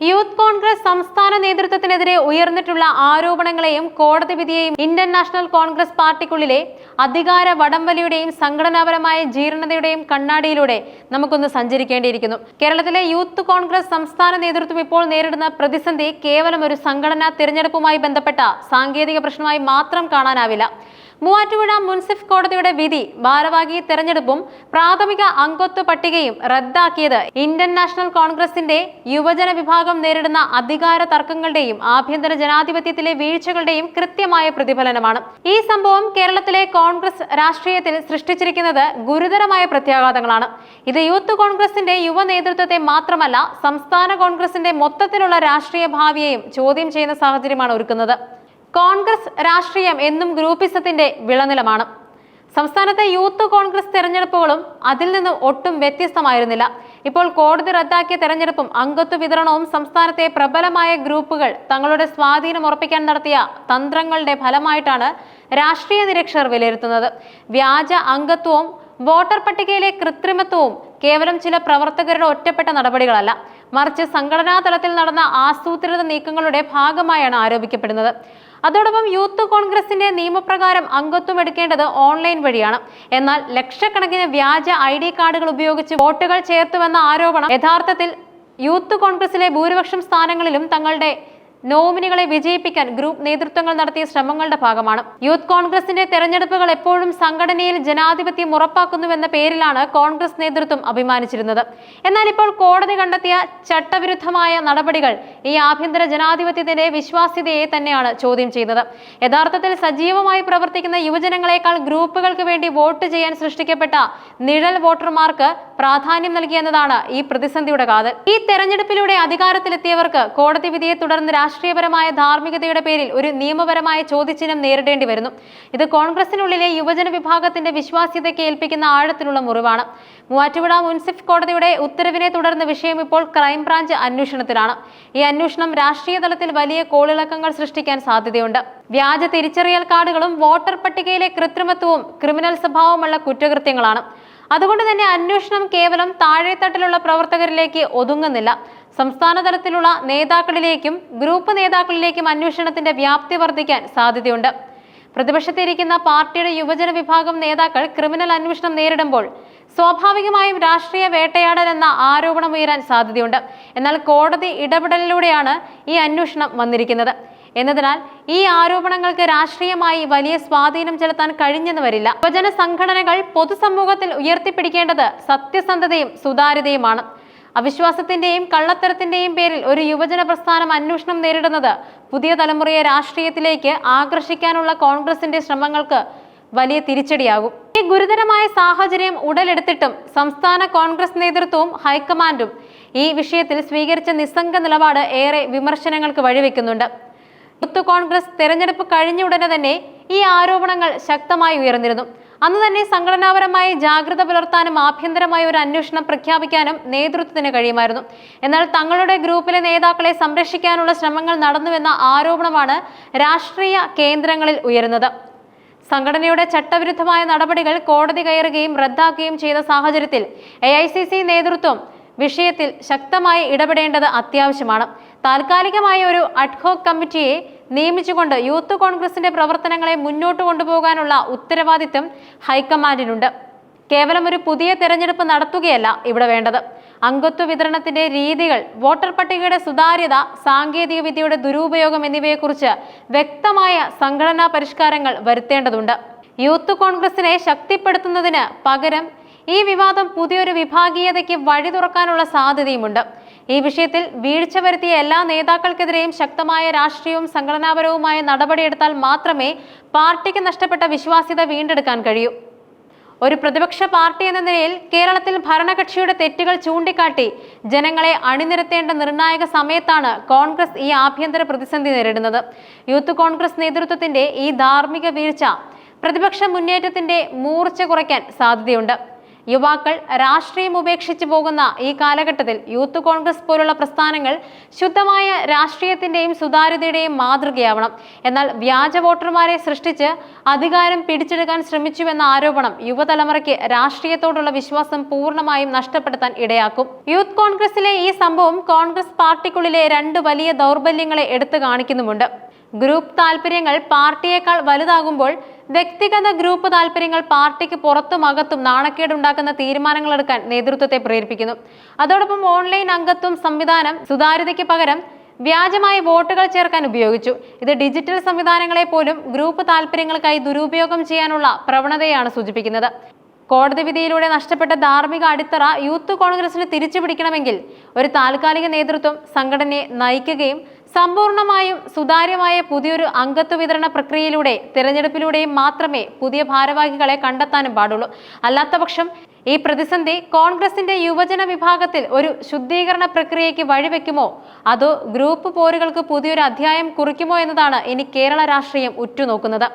Youth Congress സംസ്ഥാന നേതൃത്വത്തിനെതിരെ ഉയർന്നിട്ടുള്ള ആരോപണങ്ങളെയും കോടതി വിധിയെയും ഇന്ത്യൻ നാഷണൽ കോൺഗ്രസ് പാർട്ടിക്കുള്ളിലെ അധികാര വടംവലിയുടെയും സംഘടനാപരമായ ജീർണതയുടെയും കണ്ണാടിയിലൂടെ നമുക്കൊന്ന് സഞ്ചരിക്കേണ്ടിയിരിക്കുന്നു. കേരളത്തിലെ യൂത്ത് കോൺഗ്രസ് സംസ്ഥാന നേതൃത്വം ഇപ്പോൾ നേരിടുന്ന പ്രതിസന്ധി കേവലം ഒരു സംഘടനാ തിരഞ്ഞെടുപ്പുമായി ബന്ധപ്പെട്ട സാങ്കേതിക പ്രശ്നമായി മാത്രം കാണാനാവില്ല. മൂവാറ്റുപുഴ മുൻസിഫ് കോടതിയുടെ വിധി ഭാരവാഹി തെരഞ്ഞെടുപ്പും പ്രാഥമിക അംഗത്വ പട്ടികയും റദ്ദാക്കിയത് ഇന്ത്യൻ നാഷണൽ കോൺഗ്രസിന്റെ യുവജന വിഭാഗം നേരിടുന്ന അധികാര തർക്കങ്ങളുടെയും ആഭ്യന്തര ജനാധിപത്യത്തിലെ വീഴ്ചകളുടെയും കൃത്യമായ പ്രതിഫലനമാണ്. ഈ സംഭവം കേരളത്തിലെ കോൺഗ്രസ് രാഷ്ട്രീയത്തിൽ സൃഷ്ടിച്ചിരിക്കുന്നത് ഗുരുതരമായ പ്രത്യാഘാതങ്ങളാണ്. ഇത് യൂത്ത് കോൺഗ്രസിന്റെ യുവ നേതൃത്വത്തെ മാത്രമല്ല സംസ്ഥാന കോൺഗ്രസിന്റെ മൊത്തത്തിലുള്ള രാഷ്ട്രീയ ഭാവിയെയും ചോദ്യം ചെയ്യുന്ന സാഹചര്യമാണ് ഒരുക്കുന്നത്. കോൺഗ്രസ് രാഷ്ട്രീയം എന്നും ഗ്രൂപ്പിസത്തിന്റെ വിളനിലമാണ്. സംസ്ഥാനത്തെ യൂത്ത് കോൺഗ്രസ് തെരഞ്ഞെടുപ്പുകളും അതിൽ നിന്ന് ഒട്ടും വ്യത്യസ്തമായിരുന്നില്ല. ഇപ്പോൾ കോടതി റദ്ദാക്കിയ തെരഞ്ഞെടുപ്പും അംഗത്വ വിതരണവും സംസ്ഥാനത്തെ പ്രബലമായ ഗ്രൂപ്പുകൾ തങ്ങളുടെ സ്വാധീനം ഉറപ്പിക്കാൻ നടത്തിയ തന്ത്രങ്ങളുടെ ഫലമായിട്ടാണ് രാഷ്ട്രീയ നിരീക്ഷകർ വിലയിരുത്തുന്നത്. വ്യാജ അംഗത്വവും വോട്ടർ പട്ടികയിലെ കൃത്രിമത്വവും കേവലം ചില പ്രവർത്തകരുടെ ഒറ്റപ്പെട്ട നടപടികളല്ല. മറിച്ച് സംഘടനാ തലത്തിൽ നടന്ന ആസൂത്രിത നീക്കങ്ങളുടെ ഭാഗമായാണ് ആരോപിക്കപ്പെടുന്നത്. അതോടൊപ്പം യൂത്ത് കോൺഗ്രസിന്റെ നിയമപ്രകാരം അംഗത്വം എടുക്കേണ്ടത് ഓൺലൈൻ വഴിയാണ്. എന്നാൽ ലക്ഷക്കണക്കിന് വ്യാജ ഐ ഡി കാർഡുകൾ ഉപയോഗിച്ച് വോട്ടുകൾ ചേർത്തുവെന്ന ആരോപണം യഥാർത്ഥത്തിൽ യൂത്ത് കോൺഗ്രസിലെ ഭൂരിപക്ഷം സ്ഥാനങ്ങളിലും തങ്ങളുടെ നോമിനികളെ വിജയിപ്പിക്കാൻ ഗ്രൂപ്പ് നേതൃത്വങ്ങൾ നടത്തിയ ശ്രമങ്ങളുടെ ഭാഗമാണ്. യൂത്ത് കോൺഗ്രസിന്റെ തെരഞ്ഞെടുപ്പുകൾ എപ്പോഴും സംഘടനയിൽ ജനാധിപത്യം ഉറപ്പാക്കുന്നുവെന്ന പേരിലാണ് കോൺഗ്രസ് നേതൃത്വം അഭിമാനിച്ചിരുന്നത്. എന്നാൽ ഇപ്പോൾ കോടതി കണ്ടെത്തിയ ചട്ടവിരുദ്ധമായ നടപടികൾ ഈ ആഭ്യന്തര ജനാധിപത്യത്തിന്റെ വിശ്വാസ്യതയെ തന്നെയാണ് ചോദ്യം ചെയ്യുന്നത്. യഥാർത്ഥത്തിൽ സജീവമായി പ്രവർത്തിക്കുന്ന യുവജനങ്ങളെക്കാൾ ഗ്രൂപ്പുകൾക്ക് വേണ്ടി വോട്ട് ചെയ്യാൻ സൃഷ്ടിക്കപ്പെട്ട നിഴൽ വോട്ടർമാർക്ക് പ്രാധാന്യം നൽകിയെന്നതാണ് ഈ പ്രതിസന്ധിയുടെ കാതൽ. ഈ തെരഞ്ഞെടുപ്പിലൂടെ അധികാരത്തിലെത്തിയവർക്ക് കോടതി വിധിയെ തുടർന്ന് രാഷ്ട്രീയപരമായ ധാർമ്മികതയുടെ പേരിൽ ഒരു നിയമപരമായ ചോദ്യചിഹ്നം നേരിടേണ്ടി വരുന്നു. ഇത് കോൺഗ്രസിനുള്ളിലെ യുവജന വിഭാഗത്തിന്റെ വിശ്വാസ്യതയ്ക്ക് ഏൽപ്പിക്കുന്ന ആഴത്തിലുള്ള മുറിവാണ്. മൂവാറ്റുപുഴ മുൻസിഫ് കോടതിയുടെ ഉത്തരവിനെ തുടർന്ന് വിഷയം ഇപ്പോൾ ക്രൈംബ്രാഞ്ച് അന്വേഷണത്തിലാണ്. ഈ അന്വേഷണം രാഷ്ട്രീയ തലത്തിൽ വലിയ കോളിളക്കങ്ങൾ സൃഷ്ടിക്കാൻ സാധ്യതയുണ്ട്. വ്യാജ തിരിച്ചറിയൽ കാർഡുകളും വോട്ടർ പട്ടികയിലെ കൃത്രിമത്വവും ക്രിമിനൽ സ്വഭാവമുള്ള കുറ്റകൃത്യങ്ങളാണ്. അതുകൊണ്ട് തന്നെ അന്വേഷണം കേവലം താഴെത്തട്ടിലുള്ള പ്രവർത്തകരിലേക്ക് ഒതുങ്ങുന്നില്ല. സംസ്ഥാന തലത്തിലുള്ള നേതാക്കളിലേക്കും ഗ്രൂപ്പ് നേതാക്കളിലേക്കും അന്വേഷണത്തിന്റെ വ്യാപ്തി വർദ്ധിക്കാൻ സാധ്യതയുണ്ട്. പ്രതിപക്ഷത്തിരിക്കുന്ന പാർട്ടിയുടെ യുവജന വിഭാഗം നേതാക്കൾ ക്രിമിനൽ അന്വേഷണം നേരിടുമ്പോൾ സ്വാഭാവികമായും രാഷ്ട്രീയ വേട്ടയാടൽ എന്ന ആരോപണം ഉയരാൻ സാധ്യതയുണ്ട്. എന്നാൽ കോടതി ഇടപെടലിലൂടെയാണ് ഈ അന്വേഷണം വന്നിരിക്കുന്നത്. എന്നതിനാൽ ഈ ആരോപണങ്ങൾക്ക് രാഷ്ട്രീയമായി വലിയ സ്വാധീനം ചെലുത്താൻ കഴിഞ്ഞെന്ന് വരില്ല. യുവജന സംഘടനകൾ പൊതുസമൂഹത്തിൽ ഉയർത്തിപ്പിടിക്കേണ്ടത് സത്യസന്ധതയും സുതാര്യതയുമാണ്. അവിശ്വാസത്തിന്റെയും കള്ളത്തരത്തിന്റെയും പേരിൽ ഒരു യുവജന പ്രസ്ഥാനം അന്വേഷണം നേരിടുന്നത് പുതിയ തലമുറയെ രാഷ്ട്രീയത്തിലേക്ക് ആകർഷിക്കാനുള്ള കോൺഗ്രസിന്റെ ശ്രമങ്ങൾക്ക് വലിയ തിരിച്ചടിയാകും. ഈ ഗുരുതരമായ സാഹചര്യം ഉടലെടുത്തിട്ടും സംസ്ഥാന കോൺഗ്രസ് നേതൃത്വവും ഹൈക്കമാൻഡും ഈ വിഷയത്തിൽ സ്വീകരിച്ച നിസ്സംഗ നിലപാട് ഏറെ വിമർശനങ്ങൾക്ക് വഴിവെക്കുന്നുണ്ട്. യൂത്ത് കോൺഗ്രസ് തെരഞ്ഞെടുപ്പ് കഴിഞ്ഞ ഉടനെ തന്നെ ഈ ആരോപണങ്ങൾ ശക്തമായി ഉയർന്നിരുന്നു. അന്ന് തന്നെ സംഘടനാപരമായി ജാഗ്രത പുലർത്താനും ആഭ്യന്തരമായ ഒരു അന്വേഷണം പ്രഖ്യാപിക്കാനും നേതൃത്വത്തിന് കഴിയുമായിരുന്നു. എന്നാൽ തങ്ങളുടെ ഗ്രൂപ്പിലെ നേതാക്കളെ സംരക്ഷിക്കാനുള്ള ശ്രമങ്ങൾ നടന്നുവെന്ന ആരോപണമാണ് രാഷ്ട്രീയ കേന്ദ്രങ്ങളിൽ ഉയരുന്നത്. സംഘടനയുടെ ചട്ടവിരുദ്ധമായ നടപടികൾ കോടതി കയറുകയും റദ്ദാക്കുകയും ചെയ്ത സാഹചര്യത്തിൽ എ നേതൃത്വം വിഷയത്തിൽ ശക്തമായി ഇടപെടേണ്ടത് അത്യാവശ്യമാണ്. താൽക്കാലികമായ ഒരു അഡ്ഹോക് കമ്മിറ്റിയെ നിയമിച്ചുകൊണ്ട് യൂത്ത് കോൺഗ്രസിന്റെ പ്രവർത്തനങ്ങളെ മുന്നോട്ട് കൊണ്ടുപോകാനുള്ള ഉത്തരവാദിത്തം ഹൈക്കമാൻഡിനുണ്ട്. കേവലം ഒരു പുതിയ തെരഞ്ഞെടുപ്പ് നടത്തുകയല്ല ഇവിടെ വേണ്ടത്. അംഗത്വ വിതരണത്തിന്റെ രീതികൾ വോട്ടർ പട്ടികയുടെ സുതാര്യത സാങ്കേതിക വിദ്യയുടെ ദുരുപയോഗം എന്നിവയെക്കുറിച്ച് വ്യക്തമായ സംഘടനാ പരിഷ്കാരങ്ങൾ വരുത്തേണ്ടതുണ്ട്. യൂത്ത് കോൺഗ്രസിനെ ശക്തിപ്പെടുത്തുന്നതിന് പകരം ഈ വിവാദം പുതിയൊരു വിഭാഗീയതയ്ക്ക് വഴി തുറക്കാനുള്ള സാധ്യതയുമുണ്ട്. ഈ വിഷയത്തിൽ വീഴ്ച വരുത്തിയ എല്ലാ നേതാക്കൾക്കെതിരെയും ശക്തമായ രാഷ്ട്രീയവും സംഘടനാപരവുമായ നടപടിയെടുത്താൽ മാത്രമേ പാർട്ടിക്ക് നഷ്ടപ്പെട്ട വിശ്വാസ്യത വീണ്ടെടുക്കാൻ കഴിയൂ. ഒരു പ്രതിപക്ഷ പാർട്ടി എന്ന നിലയിൽ കേരളത്തിൽ ഭരണകക്ഷിയുടെ തെറ്റുകൾ ചൂണ്ടിക്കാട്ടി ജനങ്ങളെ അണിനിരത്തേണ്ട നിർണായക സമയത്താണ് കോൺഗ്രസ് ഈ ആഭ്യന്തര പ്രതിസന്ധി നേരിടുന്നത്. യൂത്ത് കോൺഗ്രസ് നേതൃത്വത്തിന്റെ ഈ ധാർമ്മിക വീഴ്ച പ്രതിപക്ഷ മുന്നേറ്റത്തിന്റെ മൂർച്ച കുറയ്ക്കാൻ സാധ്യതയുണ്ട്. യുവാക്കൾ രാഷ്ട്രീയം ഉപേക്ഷിച്ചു പോകുന്ന ഈ കാലഘട്ടത്തിൽ യൂത്ത് കോൺഗ്രസ് പോലുള്ള പ്രസ്ഥാനങ്ങൾ ശുദ്ധമായ രാഷ്ട്രീയത്തിന്റെയും സുതാര്യതയുടെയും മാതൃകയാവണം. എന്നാൽ വ്യാജ വോട്ടർമാരെ സൃഷ്ടിച്ച് അധികാരം പിടിച്ചെടുക്കാൻ ശ്രമിച്ചുവെന്ന ആരോപണം യുവതലമുറയ്ക്ക് രാഷ്ട്രീയത്തോടുള്ള വിശ്വാസം പൂർണമായും നഷ്ടപ്പെടുത്താൻ ഇടയാക്കും. യൂത്ത് കോൺഗ്രസിലെ ഈ സംഭവം കോൺഗ്രസ് പാർട്ടിക്കുള്ളിലെ രണ്ട് വലിയ ദൗർബല്യങ്ങളെ എടുത്തു കാണിക്കുന്നുമുണ്ട്. ഗ്രൂപ്പ് താൽപര്യങ്ങൾ പാർട്ടിയേക്കാൾ വലുതാകുമ്പോൾ വ്യക്തിഗത ഗ്രൂപ്പ് താല്പര്യങ്ങൾ പാർട്ടിക്ക് പുറത്തും അകത്തും നാണക്കേടുണ്ടാക്കുന്ന തീരുമാനങ്ങൾ എടുക്കാൻ നേതൃത്വത്തെ പ്രേരിപ്പിക്കുന്നു. അതോടൊപ്പം ഓൺലൈൻ അംഗത്വം സംവിധാനം സുതാര്യതയ്ക്ക് പകരം വ്യാജമായി വോട്ടുകൾ ചേർക്കാൻ ഉപയോഗിച്ചു. ഇത് ഡിജിറ്റൽ സംവിധാനങ്ങളെ പോലും ഗ്രൂപ്പ് താല്പര്യങ്ങൾക്കായി ദുരുപയോഗം ചെയ്യാനുള്ള പ്രവണതയാണ് സൂചിപ്പിക്കുന്നത്. കോടതി വിധിയിലൂടെ നഷ്ടപ്പെട്ട ധാർമ്മിക അടിത്തറ യൂത്ത് കോൺഗ്രസിന് തിരിച്ചു പിടിക്കണമെങ്കിൽ ഒരു താൽക്കാലിക നേതൃത്വം സംഘടനയെ നയിക്കുകയും സമ്പൂർണമായും സുതാര്യമായ പുതിയൊരു അംഗത്വ വിതരണ പ്രക്രിയയിലൂടെ തിരഞ്ഞെടുപ്പിലൂടെയും മാത്രമേ പുതിയ ഭാരവാഹികളെ കണ്ടെത്താനും പാടുള്ളൂ. അല്ലാത്തപക്ഷം ഈ പ്രതിസന്ധി കോൺഗ്രസിന്റെ യുവജന വിഭാഗത്തിൽ ഒരു ശുദ്ധീകരണ പ്രക്രിയയ്ക്ക് വഴിവെക്കുമോ? അതോ ഗ്രൂപ്പ് പോരുകൾക്ക് പുതിയൊരു അധ്യായം കുറിക്കുമോ എന്നതാണ് ഇനി കേരള രാഷ്ട്രീയം ഉറ്റുനോക്കുന്നത്.